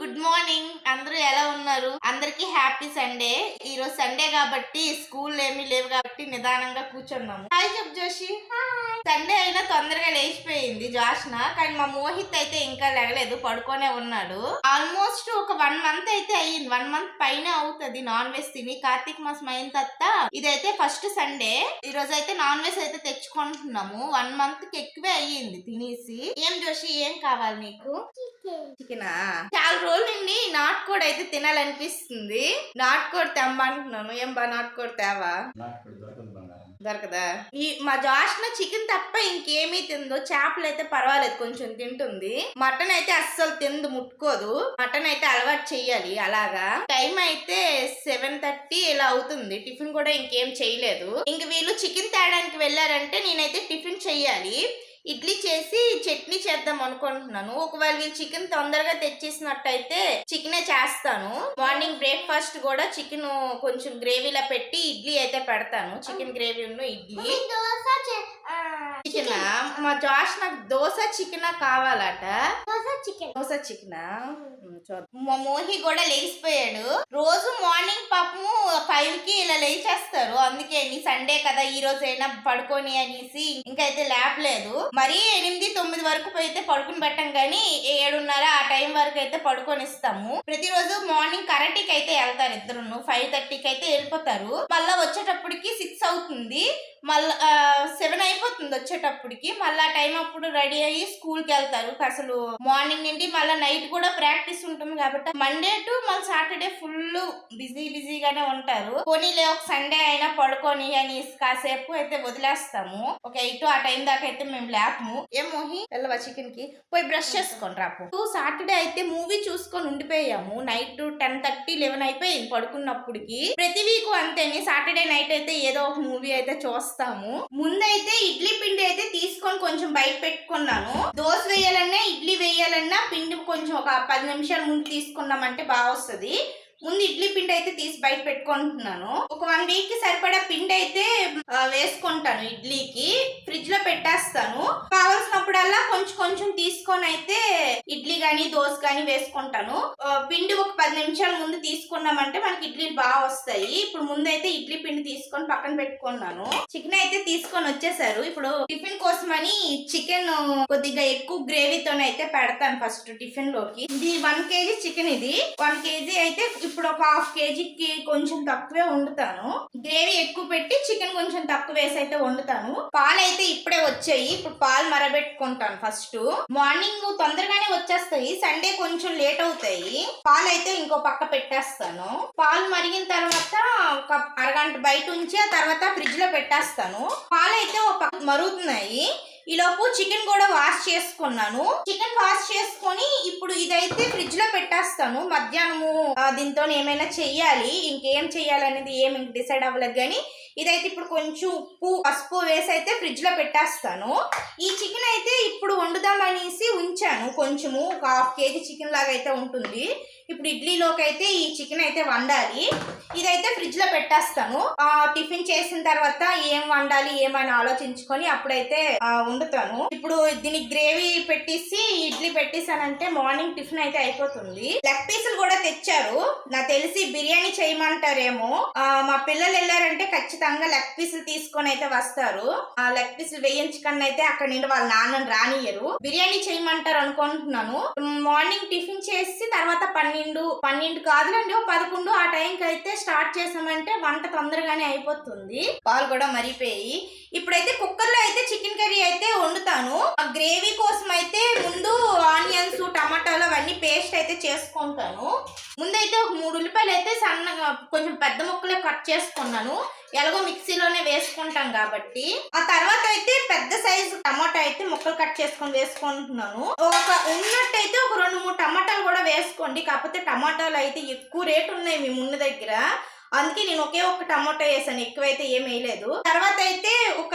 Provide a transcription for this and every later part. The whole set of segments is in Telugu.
Good morning. అందరూ ఎలా ఉన్నారు? అందరికి హ్యాపీ సండే. ఈ రోజు సండే కాబట్టి స్కూల్ ఏమీ లేవు కాబట్టి నిదానంగా కూర్చున్నాము. హాయ్ చెప్పు జోషి. సండే అయినా తొందరగా లేచిపోయింది జోష్న. కానీ మా మోహిత్ అయితే ఇంకా లేగలేదు పడుకొనే ఉన్నాడు. ఆల్మోస్ట్ ఒక వన్ మంత్ అయితే అయ్యింది. వన్ మంత్ పైన అవుతుంది నాన్ వెజ్ తిని. కార్తీక మాసం అయిన తర్వాత ఇదైతే ఫస్ట్ సండే. ఈ రోజు అయితే నాన్ వెజ్ అయితే తెచ్చుకుంటున్నాము. వన్ మంత్కి ఎక్కువే అయ్యింది తినేసి. ఏం జోషి ఏం కావాలి నీకు? చికెనా? చాలా రోజుల నుండి నాటుకోడి అయితే తినాలనిపిస్తుంది. నాటుకోడి తెమ్మంటున్నాను ఏం బా నాటుకోడి తేవా? దొరకదా ఈ మా జాష్న చికెన్ తప్ప ఇంకేమీ తిందో. చేపలు అయితే పర్వాలేదు కొంచెం తింటుంది. మటన్ అయితే అస్సలు తిందు ముట్టుకోదు. మటన్ అయితే అలవాటు చెయ్యాలి అలాగా? టైం అయితే సెవెన్ థర్టీ ఇలా అవుతుంది. టిఫిన్ కూడా ఇంకేం చేయలేదు. ఇంక వీళ్ళు చికెన్ తేడానికి వెళ్ళారంటే నేనైతే టిఫిన్ చెయ్యాలి. ఇడ్లీ చేసి చట్నీ చేద్దాం అనుకుంటున్నాను. ఒకవేళ వీళ్ళు చికెన్ తొందరగా తెచ్చేసినట్టయితే చికెనే చేస్తాను. మార్నింగ్ బ్రేక్ఫాస్ట్ కూడా చికెన్ కొంచెం గ్రేవీలా పెట్టి ఇడ్లీ అయితే పెడతాను. చికెన్ గ్రేవీ ఉన్న ఇడ్లీ. చికెన్? మా జాష్ నాకు దోశ చికెన్ కావాలట. చికెన్. దోశ చికెన్? మా మోహి కూడా లేచిపోయాడు. రోజు మార్నింగ్ పాపము ఫైవ్కి ఇలా లేచేస్తారు. అందుకే నీ సండే కదా ఈ రోజు అయినా పడుకొని అనేసి ఇంకైతే లేపలేదు. మరీ ఎనిమిది తొమ్మిది వరకు అయితే పడుకుని పెట్టం కానీ ఏడున్నర ఆ టైం వరకు అయితే పడుకొని ఇస్తాము. ప్రతిరోజు మార్నింగ్ కరెక్ట్కి అయితే వెళ్తారు ఇద్దరును. ఫైవ్ థర్టీకి అయితే వెళ్ళిపోతారు. మళ్ళా వచ్చేటప్పటికి సిక్స్ అవుతుంది. మళ్ళా సెవెన్ అయిపోతుంది వచ్చేటప్పటికి. మళ్ళా టైం అప్పుడు రెడీ అయ్యి స్కూల్కి వెళ్తారు. అసలు మార్నింగ్ నుండి మళ్ళీ నైట్ కూడా ప్రాక్టీస్ ఉంటుంది కాబట్టి మండే టు మళ్ళీ సాటర్డే ఫుల్ బిజీ బిజీగానే ఉంటారు. పోనీలే ఒక సండే అయినా పడుకొని అని కాసేపు అయితే వదిలేస్తాము. ఒక ఎయిట్ ఆ టైం దాకా అయితే మేము లేపము ఏం మోహి? వెళ్ళవా చికెన్కి పోయి బ్రష్ చేసుకొని రాపు. సాటర్డే అయితే మూవీ చూసుకొని ఉండిపోయాము. నైట్ టెన్ థర్టీ లెవెన్ అయిపోయింది పడుకున్నప్పటికి ప్రతి వీక్ అంతేని. సాటర్డే నైట్ అయితే ఏదో ఒక మూవీ అయితే చూస్తాము. ముందైతే ఇడ్లీ పిండి అయితే తీసుకొని కొంచెం బయట పెట్టుకున్నాను. దోశ వేయాలన్నా ఇడ్లీ వేయాలన్నా పిండి కొంచెం ఒక పది నిమిషాల ముందు తీసుకున్నామంటే బాగా వస్తుంది ముందు ఇడ్లీ పిండి అయితే తీసి బయట పెట్టుకుంటున్నాను. ఒక వన్ వీక్కి సరిపడా పిండి అయితే వేసుకుంటాను ఇడ్లీకి. ఫ్రిడ్జ్లో పెట్టేస్తాను. కావలసినప్పుడల్లా కొంచెం కొంచెం తీసుకొని అయితే ఇడ్లీ గాని దోశ గాని వేసుకుంటాను. పిండి ఒక పది నిమిషాల ముందు తీసుకున్నామంటే మనకి ఇడ్లీలు బాగా వస్తాయి. ఇప్పుడు ముందైతే ఇడ్లీ పిండి తీసుకొని పక్కన పెట్టుకున్నాను. చికెన్ అయితే తీసుకొని వచ్చేసారు. ఇప్పుడు టిఫిన్ కోసమని చికెన్ కొద్దిగా ఎక్కువ గ్రేవీతోనే అయితే పెడతాను ఫస్ట్ టిఫిన్లోకి ఇది వన్ కేజీ చికెన్ ఇది. వన్ కేజీ అయితే ఇప్పుడు ఒక హాఫ్ కేజీకి కొంచెం తక్కువే వండుతాను. గ్రేవీ ఎక్కువ పెట్టి చికెన్ కొంచెం తక్కువ వేసి అయితే వండుతాను. పాలు అయితే ఇప్పుడే వచ్చాయి. ఇప్పుడు పాలు మరబెట్టుకుంటాను ఫస్ట్ మార్నింగ్ తొందరగానే వచ్చేస్తాయి. సండే కొంచెం లేట్ అవుతాయి. పాలు అయితే ఇంకో పక్క పెట్టేస్తాను. పాలు మరిగిన తర్వాత ఒక అరగంట బయట ఉంచి ఆ తర్వాత ఫ్రిడ్జ్లో పెట్టేస్తాను. పాలు అయితే ఒక పక్క మరుగుతున్నాయి. ఈలోపు చికెన్ కూడా వాష్ చేసుకున్నాను. చికెన్ వాష్ చేసుకొని ఇప్పుడు ఇదైతే ఫ్రిడ్జ్లో పెట్టేస్తాను. మధ్యాహ్నము దీంతో ఏమైనా చెయ్యాలి ఇంకేం చెయ్యాలనేది ఏమి డిసైడ్ అవ్వలేదు. కానీ ఇదైతే ఇప్పుడు కొంచెం ఉప్పు పసుపు వేసి అయితే ఫ్రిడ్జ్లో పెట్టేస్తాను. ఈ చికెన్ అయితే ఇప్పుడు వండుదామనేసి ఉంచాను. కొంచెము ఒక హాఫ్ కేజీ చికెన్ లాగా అయితే ఉంటుంది. ఇప్పుడు ఇడ్లీలోకి అయితే ఈ చికెన్ అయితే వండాలి. ఇదైతే ఫ్రిడ్జ్లో పెట్టేస్తాను. టిఫిన్ చేసిన తర్వాత ఏం వండాలి ఏమని ఆలోచించుకొని అప్పుడైతే వండుతాను. ఇప్పుడు దీనికి గ్రేవీ పెట్టేసి ఇడ్లీ పెట్టేసానంటే మార్నింగ్ టిఫిన్ అయితే అయిపోతుంది. లెగ్ పీసులు కూడా తెచ్చారు. నాకు తెలిసి బిర్యానీ చేయమంటారేమో. మా పిల్లలు వెళ్ళారంటే ఖచ్చితంగా లెగ్ పీసులు తీసుకొని అయితే వస్తారు. ఆ లెగ్ పీసులు వేయించకుండా అయితే అక్కడ నుండి వాళ్ళ నాన్నని రానియరు బిర్యానీ చేయమంటారు అనుకుంటున్నాను. మార్నింగ్ టిఫిన్ చేసి తర్వాత పన్నెండు పన్నెండు కాదులండి పదకొండు ఆ టైంకి అయితే స్టార్ట్ చేసామంటే వంట తొందరగానే అయిపోతుంది. పాలు కూడా మరిపోయి ఇప్పుడైతే కుక్కర్లో అయితే చికెన్ కర్రీ అయితే వండుతాను. ఆ గ్రేవీ కోసం అయితే ముందు ఆనియన్స్ టమాటాలు అవన్నీ పేస్ట్ అయితే చేసుకుంటాను. ముందైతే ఒక మూడు ఉల్లిపాయలు అయితే సన్నగా కొంచెం పెద్ద ముక్కలే కట్ చేసుకున్నాను. ఎలాగో మిక్సీలోనే వేసుకుంటాం కాబట్టి. ఆ తర్వాత అయితే పెద్ద సైజు టమాటా అయితే ముక్కలు కట్ చేసుకొని వేసుకుంటున్నాను. ఒక ఉన్నట్టయితే ఒక రెండు మూడు టమాటాలు కూడా వేసుకోండి. కాకపోతే టమాటాలు అయితే ఎక్కువ రేటు ఉన్నాయి మీ ముందు దగ్గర. అందుకే నేను ఒకే ఒక టమాటో వేసాను ఎక్కువైతే ఏం వేయలేదు. తర్వాత అయితే ఒక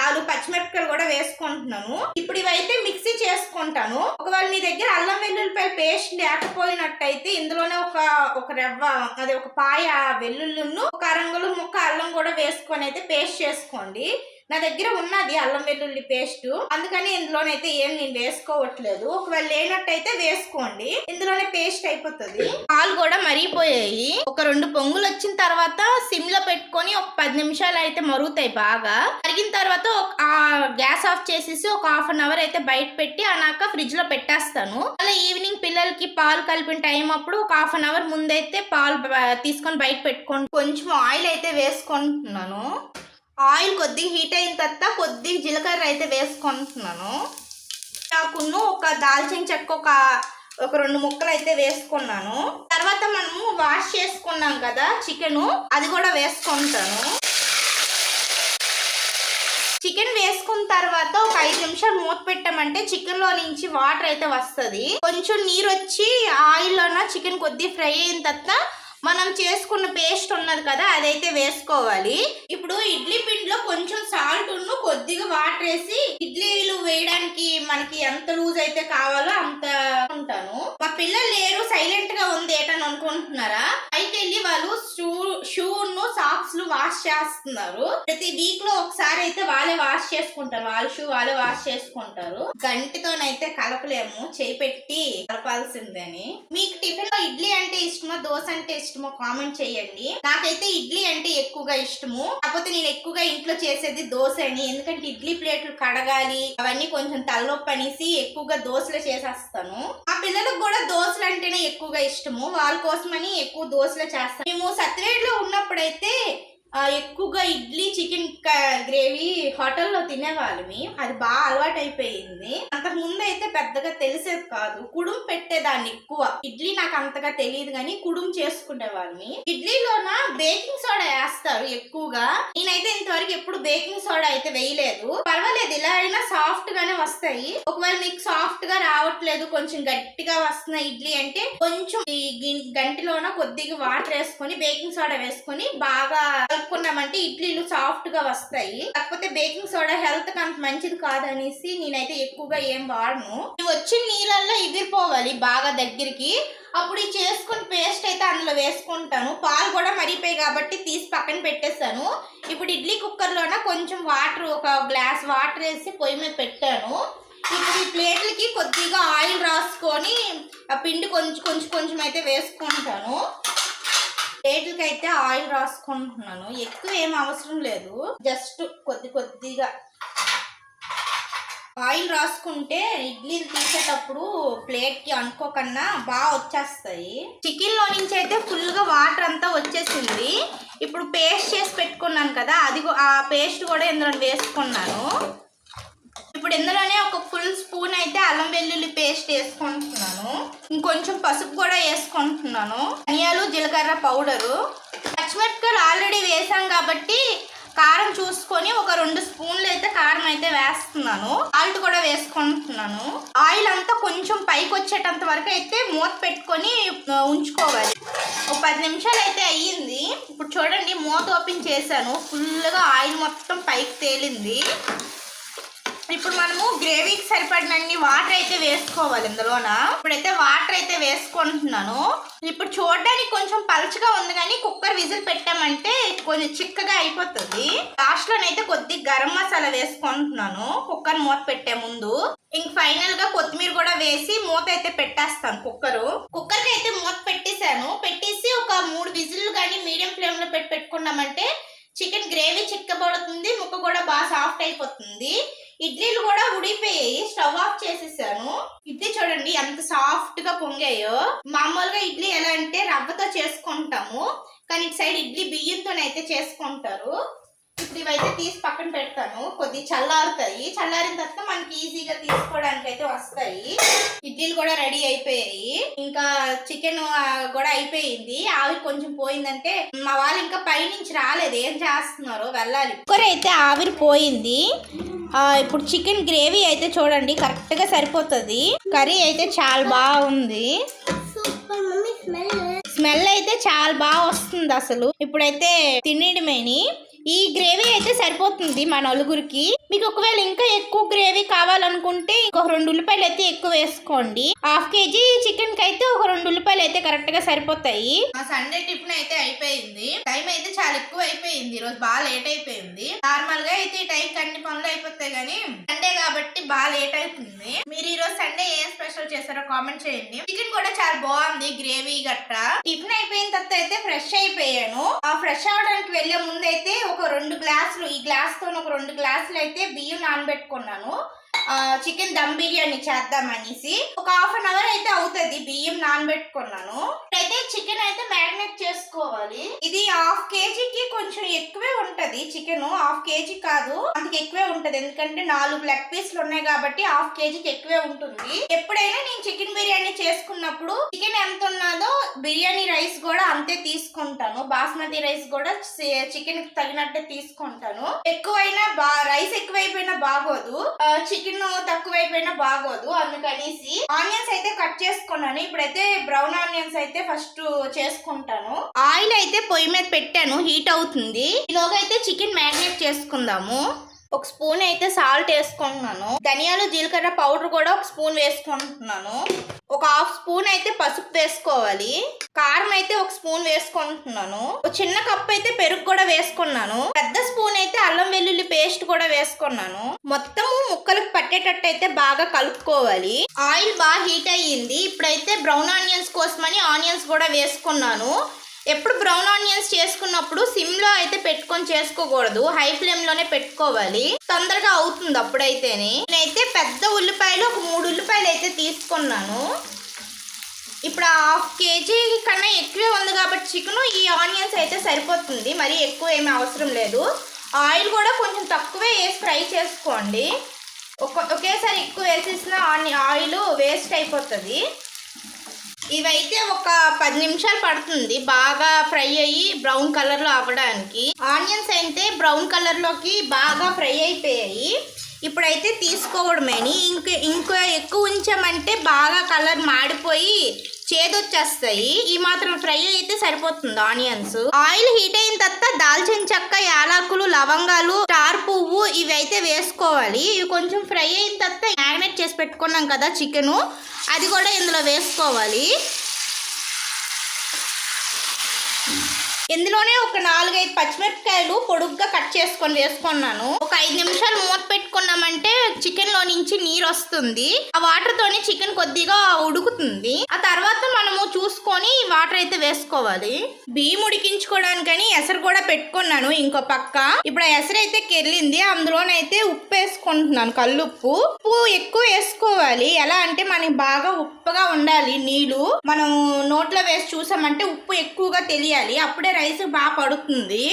నాలుగు పచ్చిమిరపకాయలు కూడా వేసుకుంటున్నాను. ఇప్పుడు ఇవైతే మిక్సీ చేసుకుంటాను. ఒకవేళ మీ దగ్గర అల్లం వెల్లుల్లిపాయ పేస్ట్ లేకపోయినట్టయితే ఇందులోనే ఒక ఒక రెవ్వ అదే ఒక పాయ వెల్లుల్లిను ఒక అరంగులు ముక్క అల్లం కూడా వేసుకొని అయితే పేస్ట్ చేసుకోండి. నా దగ్గర ఉన్నది అల్లం వెల్లుల్లి పేస్ట్. అందుకని ఇందులోనైతే ఏం నేను వేసుకోవట్లేదు. ఒకవేళ లేనట్టయితే వేసుకోండి. ఇందులోనే పేస్ట్ అయిపోతుంది. పాలు కూడా మరిగిపోయాయి. ఒక రెండు పొంగులు వచ్చిన తర్వాత సిమ్లో పెట్టుకొని ఒక పది నిమిషాలు అయితే మరుగుతాయి బాగా. మరిగిన తర్వాత ఒక- గ్యాస్ ఆఫ్ చేసేసి ఒక హాఫ్ అన్ అవర్ అయితే బయట పెట్టి అన్నాక ఫ్రిడ్జ్లో పెట్టేస్తాను. అలా ఈవినింగ్ పిల్లలకి పాలు కలిపిన టైం అప్పుడు ఒక హాఫ్ అన్ అవర్ ముందైతే పాలు తీసుకొని బయట పెట్టుకోండి. కొంచెం ఆయిల్ అయితే వేసుకుంటున్నాను. ఆయిల్ కొద్దిగా హీట్ అయిన తర్వాత కొద్దిగా జీలకర్ర అయితే వేసుకుంటున్నాను. కాకుండా ఒక దాల్చిన చెక్క ఒక ఒక రెండు ముక్కలు అయితే వేసుకున్నాను. తర్వాత మనము వాష్ చేసుకున్నాం కదా చికెన్ అది కూడా వేసుకుంటాను. చికెన్ వేసుకున్న తర్వాత ఒక ఐదు నిమిషాలు మూత పెట్టామంటే చికెన్లో నుంచి వాటర్ అయితే వస్తుంది. కొంచెం నీరు వచ్చి ఆయిల్లోన చికెన్ కొద్దిగా ఫ్రై అయిన తర్వాత మనం చేసుకున్న పేస్ట్ ఉన్నది కదా అదైతే వేసుకోవాలి. ఇప్పుడు ఇడ్లీ పిండిలో కొంచెం సాల్ట్ ఉన్ను కొద్దిగా వాటర్ వేసి ఇడ్లీలు వేయడానికి మనకి ఎంత లూజ్ అయితే కావాలో అంత ఉంటాను. మా పిల్లలు లేరు సైలెంట్గా ఉంది ఏటని అనుకుంటున్నారా? పైకి వెళ్ళి వాళ్ళు షూ షూను సాక్స్లు వాష్ చేస్తున్నారు. ప్రతి వీక్లో ఒకసారి అయితే వాళ్ళే వాష్ చేసుకుంటారు. వాళ్ళ షూ వాళ్ళే వాష్ చేసుకుంటారు. గంటితోనైతే కలపలేము చేయి పెట్టి కలపాల్సిందని. మీకు టిఫిన్లో ఇడ్లీ అంటే ఇష్టమా దోశ అంటే ఇష్టమో కామెంట్ చేయండి. నాకైతే ఇడ్లీ అంటే ఎక్కువగా ఇష్టము. కాకపోతే నేను ఎక్కువగా ఇంట్లో చేసేది దోశ అని ఎందుకంటే ఇడ్లీ ప్లేట్లు కడగాలి అవన్నీ కొంచెం తలనొప్పి అనేసి ఎక్కువగా దోశలు చేసేస్తాను. మా పిల్లలకు కూడా దోశలు అంటేనే ఎక్కువగా ఇష్టము. వాళ్ళ కోసమని ఎక్కువ దోశలు చేస్తాను. మేము సత్యవేడ్లో ఉన్నప్పుడైతే ఎక్కువగా ఇడ్లీ చికెన్ గ్రేవీ హోటల్లో తినేవాళ్ళమి. అది బాగా అలవాటు అయిపోయింది అంతకు ముందు అయితే పెద్దగా తెలిసేది కాదు. కుడుం పెట్టేదాన్ని ఎక్కువ. ఇడ్లీ నాకు అంతగా తెలియదు కానీ కుడుం చేసుకునేవాళ్ళమి. ఇడ్లీలోన బేకింగ్ సోడా వేస్తారు ఎక్కువగా. నేనైతే ఇంతవరకు ఎప్పుడు బేకింగ్ సోడా అయితే వేయలేదు. పర్వాలేదు ఇలా అయినా సాఫ్ట్ గానే వస్తాయి. ఒకవేళ మీకు సాఫ్ట్గా రావట్లేదు కొంచెం గట్టిగా వస్తున్న ఇడ్లీ అంటే కొంచెం ఈ గి- గంటిలోన కొద్దిగా వాటర్ వేసుకొని బేకింగ్ సోడా వేసుకొని బాగా కలుపుకున్నామంటే ఇడ్లీలు సాఫ్ట్గా వస్తాయి. కాకపోతే బేకింగ్ సోడా హెల్త్కి అంత మంచిది కాదనేసి నేనైతే ఎక్కువగా ఏం వాడను. వచ్చిన నీళ్ళల్లో ఎగిరిపోవాలి బాగా దగ్గరికి. అప్పుడు ఈ చేసుకుని పేస్ట్ అయితే అందులో వేసుకుంటాను. పాలు కూడా మరిగిపోయి కాబట్టి తీసి పక్కన పెట్టేస్తాను ఇప్పుడు ఇడ్లీ కుక్కర్లోన కొంచెం వాటర్ ఒక గ్లాస్ వాటర్ వేసి పొయ్యి మీద పెట్టాను. ఇప్పుడు ఈ ప్లేట్లకి కొద్దిగా ఆయిల్ రాసుకొని ఆ పిండి కొంచెం కొంచెం కొంచెం అయితే వేసుకుంటాను. ప్లేట్లకి అయితే ఆయిల్ రాసుకుంటున్నాను. ఎక్కువ ఏం అవసరం లేదు. జస్ట్ కొద్ది కొద్దిగా ఆయిల్ రాసుకుంటే ఇడ్లీలు తీసేటప్పుడు ప్లేట్కి అనుకోకుండా బాగా వచ్చేస్తాయి. చికెన్లో నుంచి అయితే ఫుల్గా వాటర్ అంతా వచ్చేసింది. ఇప్పుడు పేస్ట్ చేసి పెట్టుకున్నాను కదా అది ఆ పేస్ట్ కూడా ఇందులో వేసుకున్నాను. ఇప్పుడు ఇందులోనే ఒక ఫుల్ స్పూన్ అయితే అల్లం వెల్లుల్లి పేస్ట్ వేసుకుంటున్నాను. ఇంకొంచెం పసుపు కూడా వేసుకుంటున్నాను. ధనియాలు జీలకర్ర పౌడరు పచ్చిమిరపకాయలు ఆల్రెడీ వేసాం కాబట్టి కారం చూసుకొని ఒక రెండు స్పూన్లు అయితే కారం అయితే వేస్తున్నాను. సాల్ట్ కూడా వేసుకుంటున్నాను. ఆయిల్ అంతా కొంచెం పైకి వచ్చేటంత వరకు అయితే మూత పెట్టుకొని ఉంచుకోవాలి. ఒక పది నిమిషాలు అయితే అయ్యింది. ఇప్పుడు చూడండి మూత ఓపెన్ చేశాను. ఫుల్గా ఆయిల్ మొత్తం పైకి తేలింది. ఇప్పుడు మనము గ్రేవీకి సరిపడినన్ని వాటర్ అయితే వేసుకోవాలి ఇందులోన. ఇప్పుడైతే వాటర్ అయితే వేసుకుంటున్నాను. ఇప్పుడు చూడడానికి కొంచెం పలుచగా ఉంది కానీ కుక్కర్ విజిల్ పెట్టామంటే కొంచెం చిక్కగా అయిపోతుంది. లాస్ట్ లోనైతే కొద్ది గరం మసాలా వేసుకుంటున్నాను. కుక్కర్ మూత పెట్టే ముందు. ఇంక ఫైనల్గా కొత్తిమీర కూడా వేసి మూత అయితే పెట్టేస్తాను కుక్కర్. కుక్కర్కి అయితే మూత పెట్టేశాను. పెట్టేసి ఒక మూడు విజిల్లు కానీ మీడియం ఫ్లేమ్లో పెట్టి పెట్టుకున్నామంటే చికెన్ గ్రేవీ చిక్కబడుతుంది ముక్క కూడా బాగా సాఫ్ట్ అయిపోతుంది. ఇడ్లీలు కూడా ఉడిపోయాయి స్టవ్ ఆఫ్ చేసేసాను. ఇడ్లీ చూడండి ఎంత సాఫ్ట్గా పొంగాయో. మామూలుగా ఇడ్లీ ఎలా అంటే రవ్వతో చేసుకుంటాము. కానీ ఇటు సైడ్ ఇడ్లీ బియ్యంతోనైతే చేసుకుంటారు. ఇప్పుడు ఇవైతే తీసి పక్కన పెడతాను. కొద్ది చల్లారుతాయి. చల్లారిన తర్వాత మనకి ఈజీగా తీసుకోవడానికి అయితే వస్తాయి. ఇడ్లీలు కూడా రెడీ అయిపోయాయి. ఇంకా చికెన్ కూడా అయిపోయింది. ఆవిరి కొంచెం పోయిందంటే మా వాళ్ళు ఇంకా పైనుంచి రాలేదు. ఏం చేస్తున్నారు వెళ్ళాలి. కుక్కర్ అయితే ఆవిరి పోయింది. ఆ, ఇప్పుడు చికెన్ గ్రేవీ అయితే చూడండి కరెక్ట్గా సరిపోతుంది. కర్రీ అయితే చాలా బాగుంది. స్మెల్. స్మెల్ అయితే చాలా బాగా వస్తుంది అసలు. ఇప్పుడైతే తినేయడమేని. ఈ గ్రేవీ అయితే సరిపోతుంది మా నలుగురికి. మీకు ఒకవేళ ఇంకా ఎక్కువ గ్రేవీ కావాలనుకుంటే ఇంకొక రెండు ఉల్లిపాయలు అయితే ఎక్కువ వేసుకోండి. హాఫ్ కేజీ చికెన్కి అయితే ఒక రెండు ఉల్లిపాయలు అయితే కరెక్ట్గా సరిపోతాయి. మా సండే టిఫిన్ అయితే అయిపోయింది. టైం అయితే చాలా ఎక్కువ అయిపోయింది. ఈ రోజు బాగా లేట్ అయిపోయింది. నార్మల్గా అయితే ఈ టైం అన్ని పనులు అయిపోతాయి కానీ సండే కాబట్టి బాగా లేట్ అవుతుంది. మీరు ఈ రోజు సండే ఏం స్పెషల్ చేశారో కామెంట్ చేయండి. చికెన్ కూడా చాలా బాగుంది గ్రేవీ గట్ట టిఫిన్ అయిపోయిన తర్వాత అయితే ఫ్రెష్ అయిపోయాను. ఆ ఫ్రెష్ అవడానికి వెళ్ళే ముందు అయితే ఒక రెండు గ్లాసులు ఈ గ్లాస్తో ఒక రెండు గ్లాసులు అయితే బియ్యం నానబెట్టుకున్నాను. చికెన్ దమ్ బిర్యానీ చేద్దాం అనేసి ఒక హాఫ్ అన్ అవర్ అయితే అవుతుంది బియ్యం నానబెట్టుకున్నాను. అయితే మ్యారినేట్ చేసుకోవాలి. ఇది హాఫ్ కేజీకి కొంచెం ఎక్కువే ఉంటది చికెన్. హాఫ్ కేజీ కాదు అందుకు ఎక్కువే ఉంటది. ఎందుకంటే నాలుగు లెగ్ పీస్లు ఉన్నాయి కాబట్టి హాఫ్ కేజీకి ఎక్కువే ఉంటుంది. ఎప్పుడైనా నేను చికెన్ బిర్యానీ చేసుకున్నప్పుడు చికెన్ ఎంత ఉన్నదో బిర్యానీ రైస్ కూడా అంతే తీసుకుంటాను. బాస్మతి రైస్ కూడా చికెన్కి తగినట్టే తీసుకుంటాను. ఎక్కువైనా బా రైస్ ఎక్కువైపోయినా బాగోదు. చికెన్ తక్కువైపోయినా బాగోదు. అందుకనేసి ఆనియన్స్ అయితే కట్ చేసుకున్నాను. ఇప్పుడైతే బ్రౌన్ ఆనియన్స్ అయితే ఫస్ట్ చేసుకుంటాను. ఆయిల్ అయితే పొయ్యి మీద పెట్టాను హీట్ అవుతుంది. ఈలోగా అయితే చికెన్ మ్యారినేట్ చేసుకుందాము. ఒక స్పూన్ అయితే సాల్ట్ వేసుకుంటున్నాను. ధనియాలు జీలకర్ర పౌడర్ కూడా ఒక స్పూన్ వేసుకుంటున్నాను. ఒక హాఫ్ స్పూన్ అయితే పసుపు వేసుకోవాలి. కారం అయితే ఒక స్పూన్ వేసుకుంటున్నాను. ఒక చిన్న కప్ అయితే పెరుగు కూడా వేసుకున్నాను. పెద్ద స్పూన్ అయితే అల్లం వెల్లుల్లి పేస్ట్ కూడా వేసుకున్నాను. మొత్తము ముక్కలకు పట్టేటట్టు అయితే బాగా కలుపుకోవాలి. ఆయిల్ బాగా హీట్ అయ్యింది. ఇప్పుడైతే బ్రౌన్ ఆనియన్స్ కోసమని ఆనియన్స్ కూడా వేసుకున్నాను. ఎప్పుడు బ్రౌన్ ఆనియన్స్ చేసుకున్నప్పుడు సిమ్లో అయితే పెట్టుకొని చేసుకోకూడదు. హై ఫ్లేమ్లోనే పెట్టుకోవాలి. తొందరగా అవుతుంది అప్పుడైతేనే. నేనైతే పెద్ద ఉల్లిపాయలు ఒక మూడు ఉల్లిపాయలు అయితే తీసుకున్నాను. ఇప్పుడు హాఫ్ కేజీ కన్నా ఎక్కువే ఉంది కాబట్టి చికెన్ ఈ ఆనియన్స్ అయితే సరిపోతుంది. మరి ఎక్కువ ఏమీ అవసరం లేదు. ఆయిల్ కూడా కొంచెం తక్కువే వేసి ఫ్రై చేసుకోండి. ఒక ఒకేసారి ఎక్కువ వేసేసిన ఆని ఆయిల్ వేస్ట్ అయిపోతుంది. ఇవైతే ఒక పది నిమిషాలు పడుతుంది. బాగా ఫ్రై అయ్యి బ్రౌన్ కలర్లో అవ్వడానికి. ఆనియన్స్ అయితే బ్రౌన్ కలర్లోకి బాగా ఫ్రై అయిపోయాయి. ఇప్పుడైతే తీసుకోవడమేని ఇంక ఇంకా ఎక్కువ ఉంచామంటే బాగా కలర్ మాడిపోయి చేదొచ్చేస్తాయి. ఈ మాత్రం ఫ్రై అయితే సరిపోతుంది. ఆనియన్స్. ఆయిల్ హీట్ అయిన తర్వాత దాల్చిన చెక్క యాలకులు లవంగాలు స్టార్ పువ్వు ఇవి అయితే వేసుకోవాలి. ఇవి కొంచెం ఫ్రై అయిన తర్వాత మ్యారినేట్ చేసి పెట్టుకున్నాం కదా చికెను. అది కూడా ఇందులో వేసుకోవాలి. ఇందులోనే ఒక నాలుగైదు పచ్చిమిరపకాయలు పొడుగ్గా కట్ చేసుకొని వేసుకున్నాను. ఒక ఐదు నిమిషాలు మూత పెట్టుకున్నామంటే చికెన్లో నుంచి నీరు వస్తుంది. ఆ వాటర్ తోనే చికెన్ కొద్దిగా ఉడుకుతుంది. ఆ తర్వాత మనము చూసుకొని వాటర్ అయితే వేసుకోవాలి. బియ్యం ఉడికించుకోవడానికని ఎసరు కూడా పెట్టుకున్నాను ఇంకో పక్క. ఇప్పుడు ఆ ఎసరు అయితే కెళ్ళింది అందులోనైతే ఉప్పు వేసుకుంటున్నాను కల్లుప్పు. ఉప్పు ఎక్కువ వేసుకోవాలి. ఎలా అంటే మనకి బాగా ఉప్పుగా ఉండాలి నీళ్ళు మనం నోట్లో వేసి చూసామంటే ఉప్పు ఎక్కువగా తెలియాలి. అప్పుడే రైస్ బాగా పడుతుంది.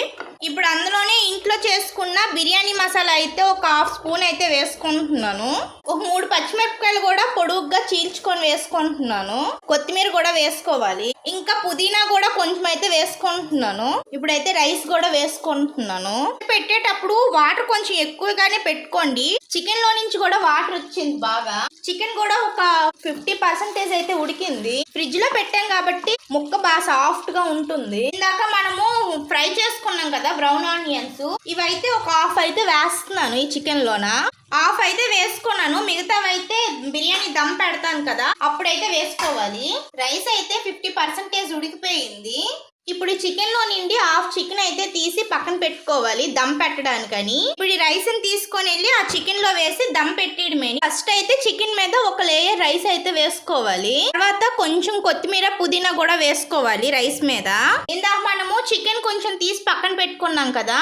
ఇప్పుడు అందులోనే ఇంట్లో చేసుకున్న బిర్యానీ మసాలా అయితే ఒక హాఫ్ స్పూన్ అయితే వేసుకుంటున్నాను. ఒక మూడు పచ్చిమిరపకాయలు కూడా పొడుగ్గా చీల్చుకొని వేసుకుంటున్నాను. కొత్తిమీర కూడా వేసుకోవాలి. ఇంకా పుదీనా కూడా కొంచెం అయితే వేసుకుంటున్నాను. ఇప్పుడైతే రైస్ కూడా వేసుకుంటున్నాను. పెట్టేటప్పుడు వాటర్ కొంచెం ఎక్కువగానే పెట్టుకోండి. చికెన్లో నుంచి కూడా వాటర్ వచ్చింది బాగా. చికెన్ కూడా ఒక ఫిఫ్టీ పర్సెంటేజ్ అయితే ఉడికింది. ఫ్రిడ్జ్లో పెట్టాం కాబట్టి ముక్క బాగా సాఫ్ట్గా ఉంటుంది. ఇందాక మనము ఫ్రై చేసుకున్నాం కదా బ్రౌన్ ఆనియన్స్. ఇవైతే ఒక హాఫ్ అయితే వేస్తున్నాను ఈ చికెన్ లోన. హాఫ్ అయితే వేసుకున్నాను. మిగతావైతే బిర్యానీ దమ్ పెడతాను కదా అప్పుడైతే వేసుకోవాలి. రైస్ అయితే ఫిఫ్టీ పర్సెంటేజ్ ఉడికిపోయింది. ఇప్పుడు చికెన్లో నిండి నుండి హాఫ్ చికెన్ అయితే తీసి పక్కన పెట్టుకోవాలి దమ్ పెట్టడానికని. ఇప్పుడు ఈ రైస్ని తీసుకొని వెళ్ళి ఆ చికెన్లో వేసి దమ్ పెట్టేయడమే. ఫస్ట్ అయితే చికెన్ మీద ఒక లేయర్ రైస్ అయితే వేసుకోవాలి. తర్వాత కొంచెం కొత్తిమీర పుదీనా కూడా వేసుకోవాలి రైస్ మీద. ఇందాక మనము చికెన్ కొంచెం తీసి పక్కన పెట్టుకున్నాం కదా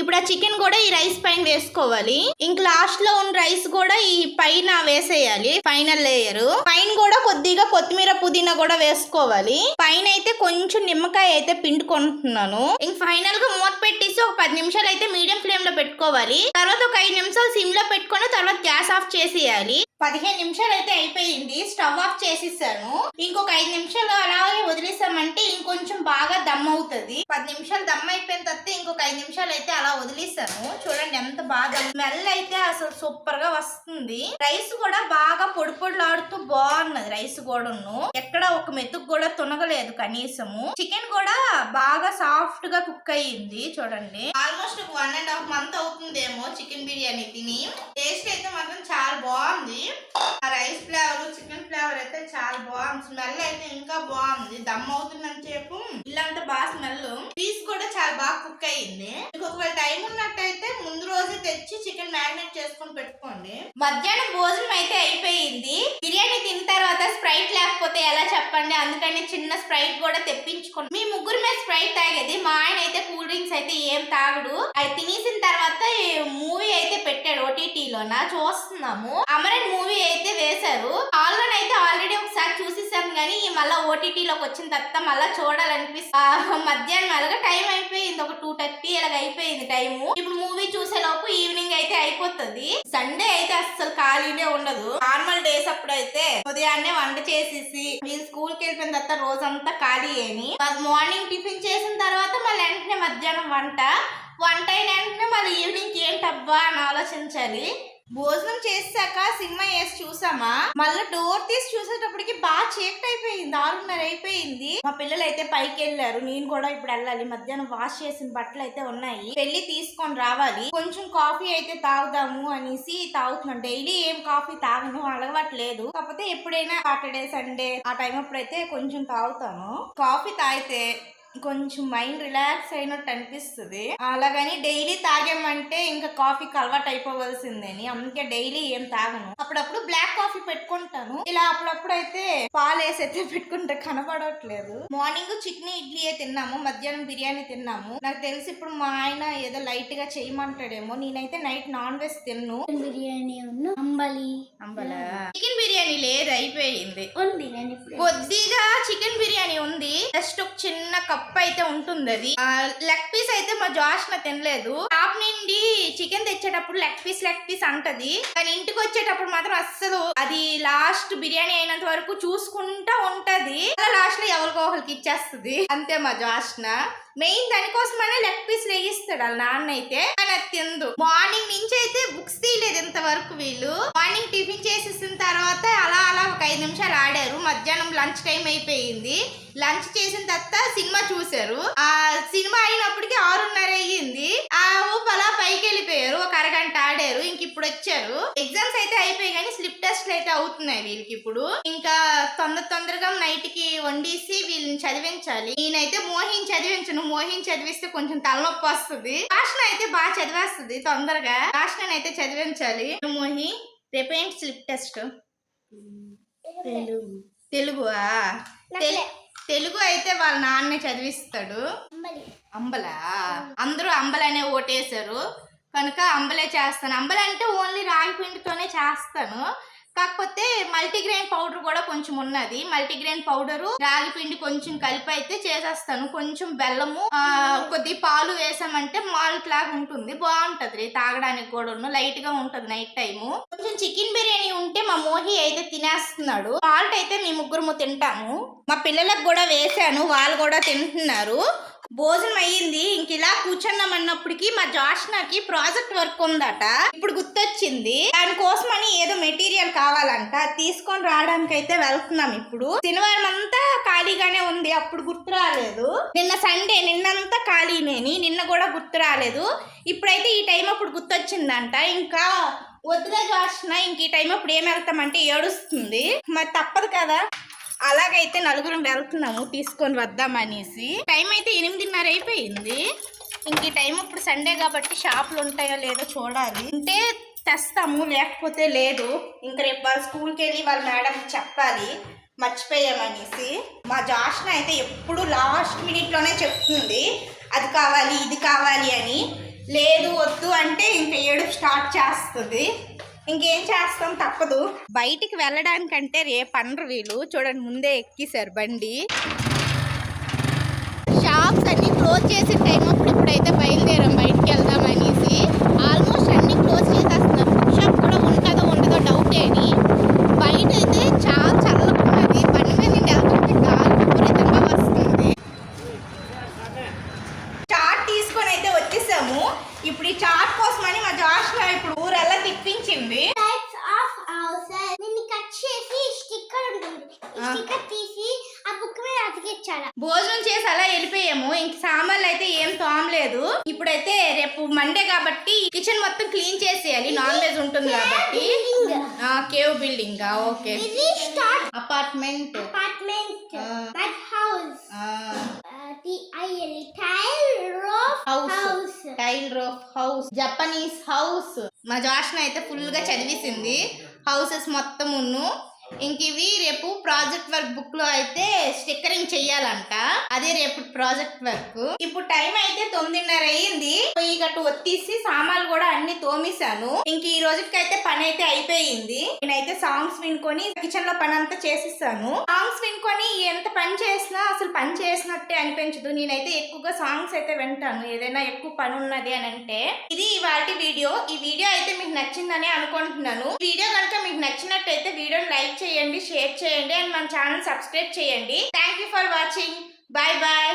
ఇప్పుడు ఆ చికెన్ కూడా ఈ రైస్ పైన వేసుకోవాలి. ఇంక లాస్ట్లో ఉన్న రైస్ కూడా ఈ పైన వేసేయాలి. ఫైనల్ లేయర్ పైన కూడా కొద్దిగా కొత్తిమీర పుదీనా కూడా వేసుకోవాలి. పైన అయితే కొంచెం నిమ్మకాయ అయితే పిండుకుంటున్నాను. ఇంక ఫైనల్గా మూత పెట్టేసి ఒక పది నిమిషాలు అయితే మీడియం ఫ్లేమ్లో పెట్టుకోవాలి. తర్వాత ఒక ఐదు నిమిషాలు సిమ్లో పెట్టుకొని తర్వాత గ్యాస్ ఆఫ్ చేసేయాలి. పదిహేను నిమిషాలు అయితే అయిపోయింది. స్టవ్ ఆఫ్ చేసేసాను. ఇంకొక ఐదు నిమిషాలు అలాగే వదిలేసామంటే ఇంకొంచెం బాగా దమ్ అవుతుంది. పది నిమిషాలు దమ్ అయిపోయిన తర్వాత ఇంకొక ఐదు నిమిషాలు అయితే అలా వదిలేసాను. చూడండి ఎంత బాగా స్మెల్ అయితే అసలు సూపర్గా వస్తుంది. రైస్ కూడా బాగా పొడి పొడిలాడుతూ బాగున్నది రైస్ కూడాను. ఎక్కడ ఒక మెతుకు కూడా తునగలేదు కనీసము. చికెన్ కూడా బాగా సాఫ్ట్గా కుక్ అయ్యింది చూడండి. ఆల్మోస్ట్ ఒక వన్ అండ్ హాఫ్ మంత్ అవుతుందేమో చికెన్ బిర్యానీ తిని. టేస్ట్ అయితే మాత్రం చాలా బాగుంది. ఆ రైస్ ఫ్లేవర్ చికెన్ ఫ్లేవర్ అయితే చాలా బాగుంది. స్మెల్ అయితే ఇంకా బాగుంది. దమ్ అవుతుందని చెప్పు. అంటే బాగా స్మెల్ కూడా చాలా బాగా కుక్ అయ్యింది. మీకు ఒకవేళ టైం ఉన్నట్టయితే ముందు రోజు తెచ్చి చికెన్ మ్యారినేట్ చేసుకొని పెట్టుకోండి. మధ్యాహ్నం భోజనం అయితే అయిపోయింది. బిర్యానీ తిన్న తర్వాత స్ప్రైట్ లేకపోతే ఎలా చెప్పండి? అందుకని చిన్న స్ప్రైట్ కూడా తెప్పించుకోండి మీ ముగ్గురు మీద స్ప్రైట్ తాగేది. మా ఆయన అయితే కూల్ డ్రింక్స్ అయితే ఏం తాగడు. అది తినేసిన తర్వాత మూవీ అయితే పెట్టాడు ఓటీటీలోన చూస్తున్నాము. అమరన్ మూవీ అయితే వేశారు. ఆల్రెడీ అయితే ఆల్రెడీ ఒకసారి చూసేసాం కానీ మళ్ళీ ఓటీటీలోకి వచ్చిన తర్వాత మళ్ళీ చూడాలనిపిస్తుంది. మధ్యాహ్నం అలాగే టైం అయిపోయింది. ఒక టూ థర్టీ అలాగ అయిపోయింది టైము ఇప్పుడు మూవీ చూసే లోపు ఈవినింగ్ అయితే అయిపోతుంది. సండే అయితే అస్సలు ఖాళీనే ఉండదు. నార్మల్ డేస్ అప్పుడైతే ఉదయాన్నే వంట చేసేసి వీళ్ళు స్కూల్కి వెళ్ళిపోయిన తర్వాత రోజంతా ఖాళీ అని మార్నింగ్ టిఫిన్ చేసిన తర్వాత మళ్ళీ వెంటనే మధ్యాహ్నం వంట. వంట అయిన వెంటనే మళ్ళీ ఈవినింగ్ ఏంటబ్బా అని ఆలోచించాలి. భోజనం చేసాక సినిమా వేసి చూసామా? మళ్ళీ డోర్ తీసి చూసేటప్పటికి బాగా చీకటి అయిపోయింది ఆరున్నర అయిపోయింది. మా పిల్లలు అయితే పైకి వెళ్ళారు. నేను కూడా ఇప్పుడు వెళ్ళాలి. మధ్యాహ్నం వాష్ చేసిన బట్టలు అయితే ఉన్నాయి. వెళ్ళి తీసుకొని రావాలి. కొంచెం కాఫీ అయితే తాగుదాము అనేసి తాగుతున్నాం. డైలీ ఏం కాఫీ తాగను అలవాట్లేదు. కాకపోతే ఎప్పుడైనా సాటర్డే సండే ఆ టైం అప్పుడైతే కొంచెం తాగుతాను. కాఫీ తాగితే కొంచెం మైండ్ రిలాక్స్ అయినట్టు అనిపిస్తుంది. అలాగని డైలీ తాగామంటే ఇంకా కాఫీకి అలవాటు అయిపోవలసిందని. అందుకే డైలీ ఏం తాగను. అప్పుడప్పుడు బ్లాక్ కాఫీ పెట్టుకుంటాను. ఇలా అప్పుడప్పుడు అయితే పాలు వేసి అయితే పెట్టుకుంటే కనపడట్లేదు మార్నింగ్ చికెన్ ఇడ్లీ తిన్నాము. మధ్యాహ్నం బిర్యానీ తిన్నాము. నాకు తెలిసి ఇప్పుడు మా ఆయన ఏదో లైట్గా చేయమంటాడేమో. నేనైతే నైట్ నాన్ వెజ్ తిన్ను. బిర్యానీ అంబలి. అంబలా? చికెన్ బిర్యానీ లేదు అయిపోయింది. ఉంది. కొద్దిగా చికెన్ బిర్యానీ ఉంది. జస్ట్ ఒక చిన్న కప్ అయితే ఉంటుంది అది లెగ్ పీస్ అయితే మా జాష్న తినలేదు. టాప్ నుండి చికెన్ తెచ్చేటప్పుడు లెగ్ పీస్ లెగ్ పీస్ అంటది. కానీ ఇంటికి వచ్చేటప్పుడు మాత్రం అస్సలు అది లాస్ట్ బిర్యానీ అయినంత వరకు చూసుకుంటా ఉంటది. లాస్ట్లో ఎవరికో ఒకరికి ఇచ్చేస్తుంది. అంతే మా జాష్న మెయిన్ దానికోసమనే లెగ్ పీస్ వేయిస్తాడు వాళ్ళ నాన్న అయితే. కానీ అది తిందు మార్నింగ్ నుంచి అయితే బుక్స్ తీయలేదు ఇంతవరకు వీళ్ళు. మార్నింగ్ టిఫిన్ చేసేసిన తర్వాత అలా అలా ఒక ఐదు నిమిషాలు ఆడారు. మధ్యాహ్నం లంచ్ టైం అయిపోయింది. లంచ్ చేసిన తర్వాత సినిమా చూశారు. ఆ సినిమా అయినప్పటికీ ఆరున్నర అయ్యింది. ఆ ఊపు అలా పైకి వెళ్ళిపోయారు. ఒక అరగంట ఆడారు. ఇంక ఇప్పుడు వచ్చారు. ఎగ్జామ్స్ అయితే అయిపోయాయి కానీ స్లిప్ టెస్ట్లు అయితే అవుతున్నాయి వీళ్ళకి ఇప్పుడు. ఇంకా తొందర తొందరగా నైట్కి వండేసి వీళ్ళని చదివించాలి. నేనైతే మోహిని చదివించను. మోహిని చదివిస్తే కొంచెం తలనొప్పి వస్తుంది. భాషణ అయితే బాగా చదివేస్తుంది తొందరగా. భాషణ అయితే చదివించాలి. మోహి రేపేంటి స్లిప్ టెస్ట్? తెలుగు. తెలుగు తెలుగు అయితే వాళ్ళ నాన్నే చదివిస్తాడు. అంబలి. అందరూ అంబలనే ఓటేశారు. కనుక అంబలే చేస్తాను. అంబల అంటే ఓన్లీ రాగి పిండితోనే చేస్తాను. కాకపోతే మల్టీగ్రెయిన్ పౌడర్ కూడా కొంచెం ఉన్నది. మల్టీగ్రెయిన్ పౌడరు రాగి పిండి కొంచెం కలిపి అయితే చేసేస్తాను. కొంచెం బెల్లము కొద్ది పాలు వేసామంటే మాల్ట్ లాగా ఉంటుంది. బాగుంటది తాగడానికి కూడా లైట్గా ఉంటది నైట్ టైము. కొంచెం చికెన్ బిర్యానీ ఉంటే మా మోహి అయితే తినేస్తున్నాడు. మాల్ట్ అయితే మీ ముగ్గురు తింటాము. మా పిల్లలకు కూడా వేసాను. వాళ్ళు కూడా తింటున్నారు. భోజనం అయ్యింది. ఇంక ఇలా కూర్చున్నాం అన్నప్పటికి మా జాష్నాకి ప్రాజెక్ట్ వర్క్ ఉందట. ఇప్పుడు గుర్తొచ్చింది. దానికోసమని ఏదో మెటీరియల్ కావాలంట. తీసుకొని రావడానికి అయితే వెళ్తున్నాం ఇప్పుడు. శనివారం అంతా ఖాళీగానే ఉంది. అప్పుడు గుర్తు రాలేదు. నిన్న సండే నిన్నంతా ఖాళీనేని. నిన్న కూడా గుర్తు రాలేదు. ఇప్పుడైతే ఈ టైం అప్పుడు గుర్తొచ్చిందంట. ఇంకా వద్దుగా జాష్న ఇంక ఈ టైం అప్పుడు ఏం వెళ్తామంటే ఏడుస్తుంది. మరి తప్పదు కదా. అలాగైతే నలుగురం వెళ్తున్నాము తీసుకొని వద్దామనేసి. టైం అయితే ఎనిమిదిన్నర అయిపోయింది. ఇంక ఈ టైం ఇప్పుడు సండే కాబట్టి షాపులు ఉంటాయో లేదో చూడాలి. ఉంటే తెస్తాము లేకపోతే లేదు. ఇంక రేపు వాళ్ళ స్కూల్కి వెళ్ళి వాళ్ళ మేడం చెప్పాలి మర్చిపోయామనేసి. మా జాష్న అయితే ఎప్పుడు లాస్ట్ మినిట్లోనే చెప్తుంది. అది కావాలి ఇది కావాలి అని. లేదు వద్దు అంటే ఇంక ఏడుపు స్టార్ట్ చేస్తుంది. ఇంకేం చేస్తాం తప్పదు. బయటికి వెళ్ళడానికంటే రే అనరు వీళ్ళు చూడండి ముందే ఎక్కిసారు బండి. షాప్స్ అన్ని క్లోజ్ చేసిన టైం అప్పుడు ఇప్పుడైతే బయలుదేరాం బయటికి వెళ్దాం అనేసి ఆల్మోస్ట్ అన్ని క్లోజ్ చేసేస్తున్నారు బుక్ షాప్ కూడా ఉంటుందో ఉండదో డౌటే అని చాలా భోజనం చేసి అలా వెళ్ళిపోయాము ఇంక సామాన్లు అయితే ఏం తోమలేదు ఇప్పుడైతే రేపు మండే కాబట్టి కిచెన్ మొత్తం క్లీన్ చేసేయాలి నాన్ వెజ్ ఉంటుంది కాబట్టి cave building okay apartment apartment tile roof house Japanese house మా జోష్న అయితే ఫుల్గా చదివేసింది. హౌసెస్ మొత్తం ఉన్ను ఇంక ఇవి రేపు ప్రాజెక్ట్ వర్క్ బుక్లో అయితే స్టిక్కరింగ్ చెయ్యాలంట. అదే రేపు ప్రాజెక్ట్ వర్క్. ఇప్పుడు టైం అయితే తొమ్మిదిన్నర అయ్యింది పొయ్యి గట్టు సామాన్లు కూడా అన్ని తోమేశాను. ఇంక ఈ రోజుకైతే పని అయితే అయిపోయింది. నేనైతే సాంగ్స్ వినుకొని కిచెన్లో పని అంతా చేసిస్తాను. సాంగ్స్ వినుకొని ఎంత పని చేసినా అసలు పని చేసినట్టే అనిపించదు. నేనైతే ఎక్కువగా సాంగ్స్ అయితే వింటాను. ఏదైనా ఎక్కువ పని ఉన్నది అని అంటే. ఇది వాటి వీడియో. ఈ వీడియో అయితే మీకు నచ్చిందని అనుకుంటున్నాను. వీడియో కనుక మీకు నచ్చినట్టయితే వీడియోని లైక్ చేయండి షేర్ చేయండి అండ్ మన ఛానల్ సబ్స్క్రైబ్ చేయండి. Thank you for watching bye bye